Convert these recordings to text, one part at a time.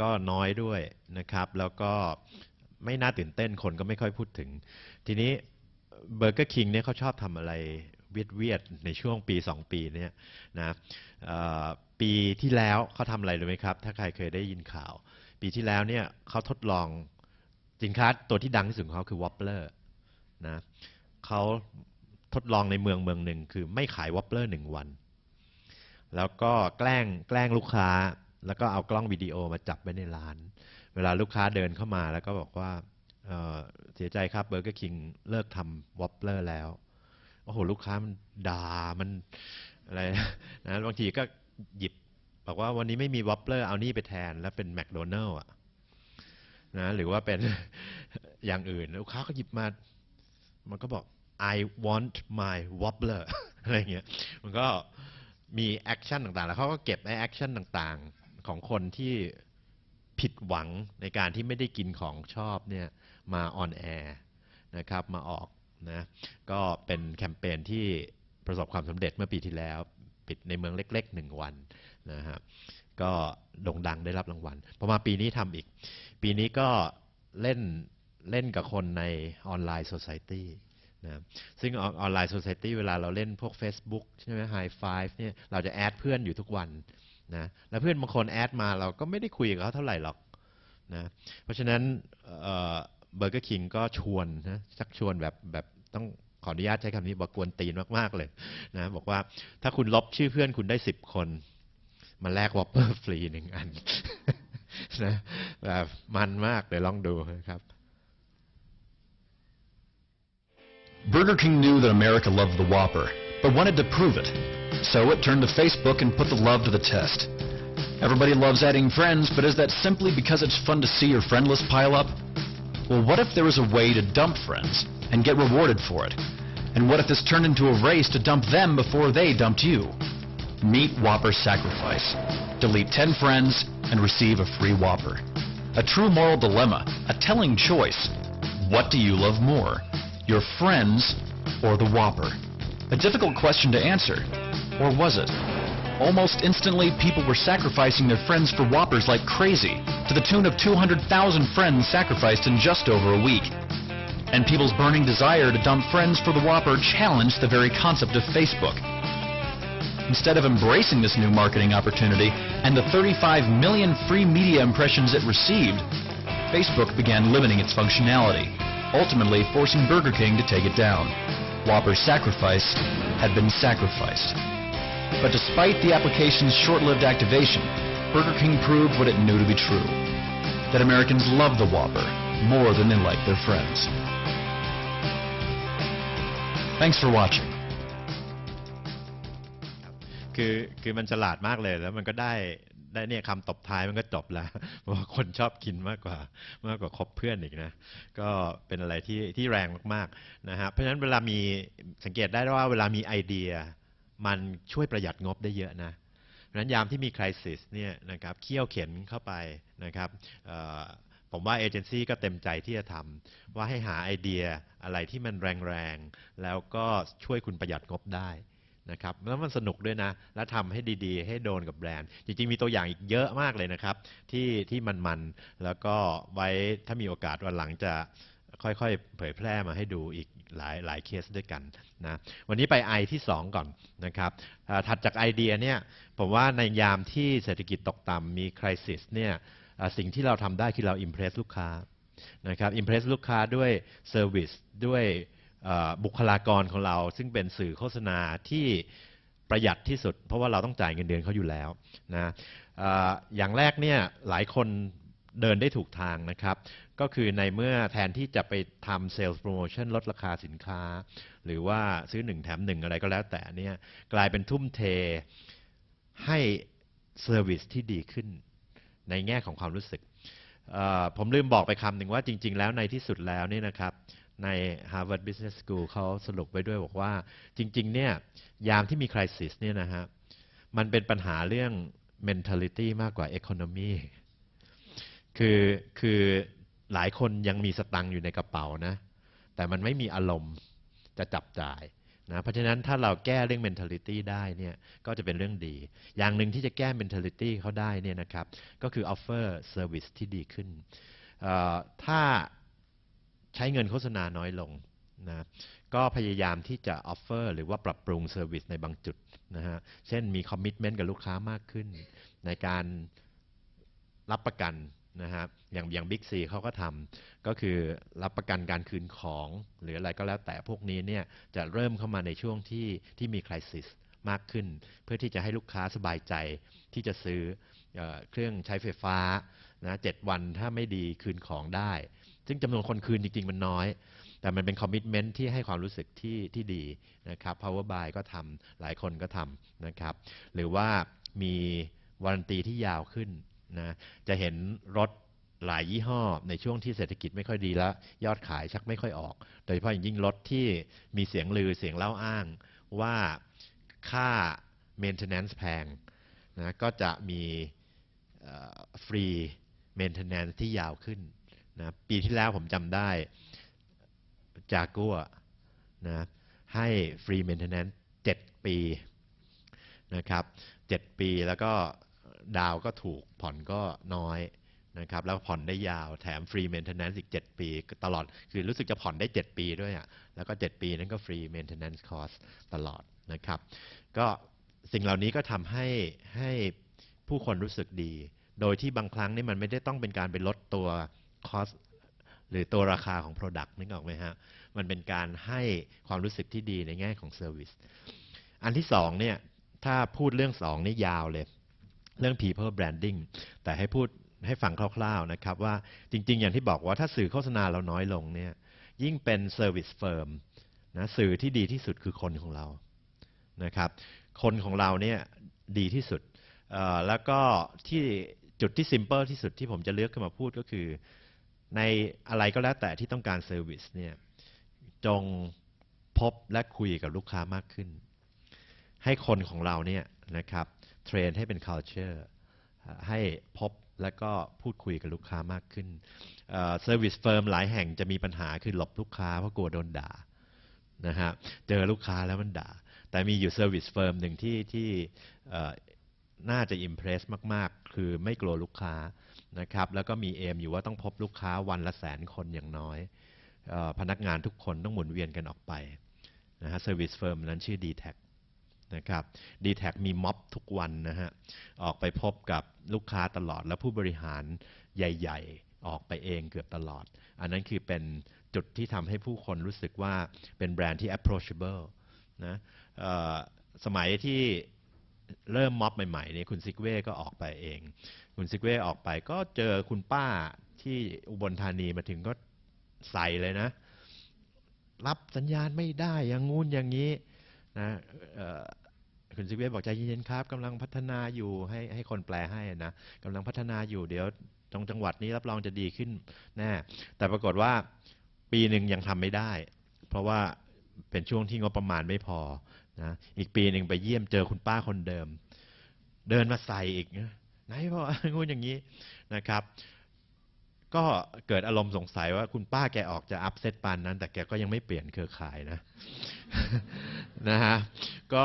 ก็น้อยด้วยนะครับ แล้วก็ไม่น่าตื่นเต้นคนก็ไม่ค่อยพูดถึง ทีนี้เบอร์เกอร์คิงเนี่ยเขาชอบทำอะไรเวียดเวียดในช่วงปี 2 ปีเนี่ยนะปีที่แล้วเขาทำอะไรรู้ไหมครับ ถ้าใครเคยได้ยินข่าว ปีที่แล้วเนี่ยเขาทดลองสินค้าตัวที่ดังที่สุดของเขาคือ Wobbler นะเขาทดลองในเมืองเมืองหนึ่งคือไม่ขาย Wobbler หนึ่งวัน แล้วก็แกล้งแกล้งลูกค้า แล้วก็เอากล้องวิดีโอมาจับไว้ในร้าน เวลาลูกค้าเดินเข้ามาแล้วก็บอกว่าเเสียใจครับเบอร์เกอร์คิงเลิกทำวอปเลอร์แล้วโอ้โหลูกค้ามันด่ามันอะไรนะบางทีก็หยิบบอกว่าวันนี้ไม่มีวอปเลอร์เอานี่ไปแทน แล้วเป็นแมคโดนัลล์อะนะหรือว่าเป็นอย่างอื่น ลูกค้าก็หยิบมา มันก็บอก I want my wobbler อะไรเงี้ย มันก็มีแอคชั่นต่างๆ แล้วเขาก็เก็บไอแอคชั่นต่างๆ ของคนที่ผิดหวังในการที่ไม่ได้กินของชอบเนี่ยมาออนแอร์นะครับมาออกนะก็เป็นแคมเปญที่ประสบความสำเร็จเมื่อปีที่แล้ว ปิดในเมืองเล็กๆหนึ่งวันนะครับก็โด่งดังได้รับรางวัลพอมาปีนี้ทำอีก ปีนี้ก็เล่นเล่นกับคนในออนไลน์โซ c i ตี้นะซึ่งออนไลน์โซ c i ตี้เวลาเราเล่นพวก Facebook ใช่ไหม High Five เนี่ยเราจะแอดเพื่อนอยู่ทุกวัน นะแล้วเพื่อนบางคนแอดมาเราก็ไม่ได้คุยกับเขาเท่าไหร่หรอกนะเพราะฉะนั้นเบอร์เกอร์คิงก็ชวนนะชักชวนแบบแบบต้องขออนุญาตใช้คำนี้บอกกวนตีนมากๆเลยนะบอกว่าถ้าคุณลบชื่อเพื่อนคุณได้สิบคน มาแลกวอปเปอร์ฟรีหนึ่งอันนะแบบมันมากเดี๋ยวลองดูนะครับ Burger King knew that America loved the Whopper, but wanted to prove it. So it turned to Facebook and put the love to the test. Everybody loves adding friends, but is that simply because it's fun to see your friend list pile up? Well, what if there was a way to dump friends and get rewarded for it? And what if this turned into a race to dump them before they dumped you? Meet Whopper Sacrifice. Delete 10 friends and receive a free Whopper. A true moral dilemma, a telling choice. What do you love more? Your friends or the Whopper? A difficult question to answer. Or was it? Almost instantly, people were sacrificing their friends for Whoppers like crazy, to the tune of 200,000 friends sacrificed in just over a week. And people's burning desire to dump friends for the Whopper challenged the very concept of Facebook. Instead of embracing this new marketing opportunity and the 35 million free media impressions it received, Facebook began limiting its functionality, ultimately forcing Burger King to take it down. Whopper's sacrifice had been sacrificed. But despite the application's short-lived activation, Burger King proved what it knew to be true, that Americans love the Whopper more than they like their friends. Thanks for watching. คือคือมันฉลาดมากเลยแล้วมันก็ได้ ได้เนี่ยคำตบท้ายมันก็จบแล้วเพราะคนชอบกินมากกว่ามากกว่าคบเพื่อนอีกนะก็เป็นอะไรที่ที่แรงมากๆนะฮะเพราะฉะนั้นเวลามีสังเกตได้ว่าเวลามีไอเดีย มันช่วยประหยัดงบได้เยอะนะเพราะฉะนั้นยามที่มีคริสิสเนี่ยนะครับเคี่ยวเข็นเข้าไปนะครับผมว่าเอเจนซี่ก็เต็มใจที่จะทำว่าให้หาไอเดียอะไรที่มันแรงๆ แล้วก็ช่วยคุณประหยัดงบได้ นะครับแล้วมันสนุกด้วยนะ แล้วทำให้ดีๆ ให้โดนกับแบรนด์ จริง ๆ มีตัวอย่างอีกเยอะมากเลยนะครับ ที่ที่มันๆ แล้วก็ไว้ถ้ามีโอกาสวันหลังจะค่อยๆ เผยแพร่มาให้ดูอีกหลายหลายเคสด้วยกันนะวันนี้ไปไอที่ 2 ก่อนนะครับถัดจากไอเดียเนี่ยผมว่าในยามที่เศรษฐกิจตกต่ำมีคริสิสเนี่ยสิ่งที่เราทำได้คือเราอิมเพรสลูกค้านะครับอิมเพรสลูกค้าด้วยเซอร์วิสด้วย บุคลากรของเรา ซึ่งเป็นสื่อโฆษณาที่ประหยัดที่สุด เพราะว่าเราต้องจ่ายเงินเดือนเขาอยู่แล้วนะออย่างแรกเนี่ยหลายคนเดินได้ถูกทางนะครับ ก็คือในเมื่อแทนที่จะไปทำเซลล์โปรโมชั่นลดราคาสินค้า หรือว่าซื้อหนึ่งแถมหนึ่งอะไรก็แล้วแต่เนี่ยกลายเป็นทุ่มเทให้เซอร์วิสที่ดีขึ้นในแง่ของความรู้สึก ผมลืมบอกไปคำหนึ่งว่าจริง ๆ แล้วในที่สุดแล้วเนี่ยนะครับ ใน Harvard Business School เขาสรุปไว้ด้วยบอกว่าจริง ๆ เนี่ยยามที่มีคริสิสเนี่ยนะฮะมันเป็นปัญหาเรื่อง mentality มากกว่า economy คือคือหลายคนยังมีสตังค์อยู่ในกระเป๋านะ แต่มันไม่มีอารมณ์จะจับจ่ายนะเพราะฉะนั้นถ้าเราแก้เรื่อง mentality ได้เนี่ยก็จะเป็นเรื่องดี อย่างหนึ่งที่จะแก้ mentality เขาได้เนี่ยนะครับก็คือ offer service ที่ดีขึ้น ถ้า ใช้เงินโฆษณาน้อยลงนะก็พยายามที่จะ offer หรือว่าปรับปรุง service ในบางจุดนะฮะเช่นมี commitment กับลูกค้ามากขึ้น ในการรับประกันนะฮะอย่างอย่างบิ๊กซีเขาก็ทำก็คือรับประกันการคืนของ หรืออะไรก็แล้วแต่พวกนี้เนี่ยจะเริ่มเข้ามาในช่วงที่ที่มีคริสิสมากขึ้น เพื่อที่จะให้ลูกค้าสบายใจที่จะซื้อเออเครื่องใช้ไฟฟ้านะเจ็ดวันถ้าไม่ดีคืนของได้ ซึ่งจำนวนคนคืนจริง ๆ มันน้อย แต่มันเป็นคอมมิชเมนท์ที่ให้ความรู้สึกที่ที่ดีนะครับ Power Buy ก็ทำหลายคนก็ทำนะครับ หรือว่ามีวารันตีที่ยาวขึ้นนะจะเห็นรถหลายยี่ห้อในช่วงที่เศรษฐกิจไม่ค่อยดีแล้ว ยอดขายชักไม่ค่อยออก โดยเฉพาะอย่างยิ่งรถที่มีเสียงลือเสียงเล่าอ้างว่าค่า maintenance แพงนะก็จะมีฟรี maintenance ที่ยาวขึ้น นะปีที่แล้วผมจำได้ จากัวนะให้ฟรี maintenance 7ปีนะครับ7ปีแล้วก็ดาวก็ถูกผ่อนก็น้อยนะครับแล้วผ่อนได้ยาวแถมฟรี maintenance อีก 7 ปีตลอด คือรู้สึกจะผ่อนได้ 7 ปีด้วยอะแล้วก็ 7 ปีนั้นก็ฟรี maintenance cost ตลอดนะครับ ก็สิ่งเหล่านี้ก็ทำให้ให้ผู้คนรู้สึกดี โดยที่บางครั้งนี่มันไม่ได้ต้องเป็นการไปลดตัว cost หรือตัวราคาของ Product นึกออกไหมฮะ มันเป็นการให้ความรู้สึกที่ดีในแง่ของ Service อันที่สองเนี่ยถ้าพูดเรื่องสองนี่ยาวเลย เรื่อง people branding แต่ให้พูดให้ฟังคร่าวๆนะครับว่าจริง ๆ อย่างที่บอกว่าถ้าสื่อโฆษณาเราน้อยลงเนี่ยยิ่งเป็น Service Firm นะสื่อที่ดีที่สุดคือคนของเรานะครับ คนของเราเนี่ยดีที่สุดแล้วก็ที่จุดที่ simple ที่สุดที่ผมจะเลือกขึ้นมาพูดก็คือ ในอะไรก็แล้วแต่ที่ต้องการเซอร์วิสเนี่ยจงพบและคุยกับลูกค้ามากขึ้น ให้คนของเราเนี่ยนะครับเทรนให้เป็น culture ให้พบและก็พูดคุยกับลูกค้ามากขึ้นเซอร์วิสเฟิร์มหลายแห่งจะมีปัญหาคือหลบลูกค้าเพราะกลัวโดนด่านะฮะเจอลูกค้าแล้วมันด่า แต่มีอยู่เซอร์วิสเฟิร์มหนึ่งที่ที่น่าจะอิมเพรสมาก ๆ คือไม่กลัวลูกค้า นะครับแล้วก็มีเอมอยู่ว่าต้องพบลูกค้าวันละแสนคนอย่างน้อยออพนักงานทุกคนต้องหมุนเวียนกันออกไปนะฮะเซอร์วิสเฟิร์มนั้นชื่อ d t แทนะครับ d t แทมีม็อบทุกวันนะฮะออกไปพบกับลูกค้าตลอดแล้วผู้บริหารใหญ่ ๆ ออกไปเองเกือบตลอด อันนั้นคือเป็นจุดที่ทำให้ผู้คนรู้สึกว่าเป็นแบรนด์ที่ approachable นะสมัยที่ เริ่มม็อบใหม่ๆเนี่ยคุณซิกเว่ก็ออกไปเอง คุณซิกเว่ออกไปก็เจอคุณป้าที่อุบลธานีมาถึงก็ใส่เลยนะ รับสัญญาณไม่ได้อย่างงู้นอย่างนี้นะคุณซิกเว่บอกใจเย็นๆครับกำลังพัฒนาอยู่ให้ให้คนแปลให้นะกำลังพัฒนาอยู่เดี๋ยวตรงจังหวัดนี้รับรองจะดีขึ้นแน่แต่ปรากฏว่าปีหนึ่งยังทำไม่ได้ เพราะว่าเป็นช่วงที่งบประมาณไม่พอ นะอีกปีหนึ่งไปเยี่ยมเจอคุณป้าคนเดิม เดินมาใส่อีกนะไหนพ่องูอย่างนี้นะครับ ก็เกิดอารมณ์สงสัยว่าคุณป้าแกออกจะอัพเซตปานนั้น แต่แกก็ยังไม่เปลี่ยนเครือข่ายนะนะฮะก็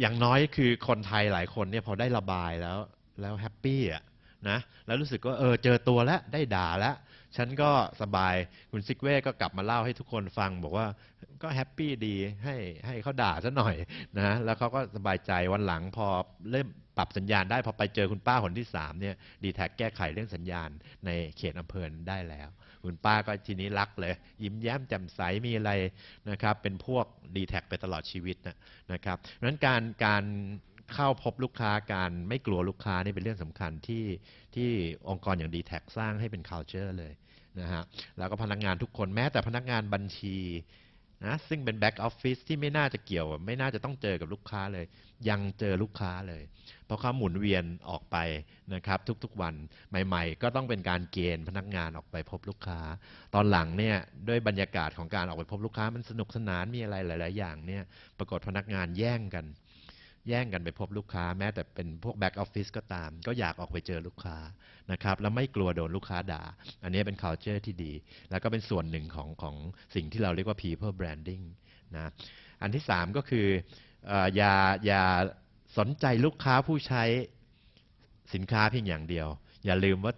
อย่างน้อยคือคนไทยหลายคนเนี่ยพอได้ระบายแล้วแล้วแฮปปี้อะ นะแล้วรู้สึกว่าเออเจอตัวแล้วได้ด่าแล้วฉันก็สบายคุณซิกเว่ก็กลับมาเล่าให้ทุกคนฟัง บอกว่าก็แฮปปี้ดีให้ให้เขาด่าซะหน่อยนะแล้วเขาก็สบายใจวันหลังพอเริ่มปรับสัญญาณได้พอไปเจอคุณป้าคนที่สามเนี่ยดีแท็กแก้ไขเรื่องสัญญาณในเขตอำเภอได้แล้ว คุณป้าก็ทีนี้รักเลย ยิ้มแย้มแจ่มใสมีอะไรนะครับเป็นพวกดีแท็กไปตลอดชีวิตนะนะครับเพราะฉะนั้นการการ เข้าพบลูกค้าการไม่กลัวลูกค้านี่เป็นเรื่องสำคัญที่ที่องค์กรอย่าง d t แทสร้างให้เป็น culture เลยนะฮะแล้วก็พนักงานทุกคนแม้แต่พนักงานบัญชีนะซึ่งเป็น back office ที่ไม่น่าจะเกี่ยว ไม่น่าจะต้องเจอกับลูกค้าเลย ยังเจอลูกค้าเลย เพราะเขาหมุนเวียนออกไปนะครับ ทุกๆวันใหม่ ๆ ก็ต้องเป็นการเกณฑ์พนักงานออกไปพบลูกค้า ตอนหลังเนี่ยด้วยบรรยากาศของการออกไปพบลูกค้ามันสนุกสนานมีอะไรหลาย ๆ อย่างเนี่ยปรากฏพนักงานแย่งกัน แย่งกันไปพบลูกค้า แม้แต่เป็นพวกแบ็กออฟฟิศก็ตาม ก็อยากออกไปเจอลูกค้านะครับแล้วไม่กลัวโดนลูกค้าด่า อันนี้เป็น culture ที่ดี แล้วก็เป็นส่วนหนึ่งของของสิ่งที่เราเรียกว่า people branding นะอันที่สามก็คืออย่าอย่าสนใจลูกค้าผู้ใช้สินค้าเพียงอย่างเดียว อย่าลืมว่า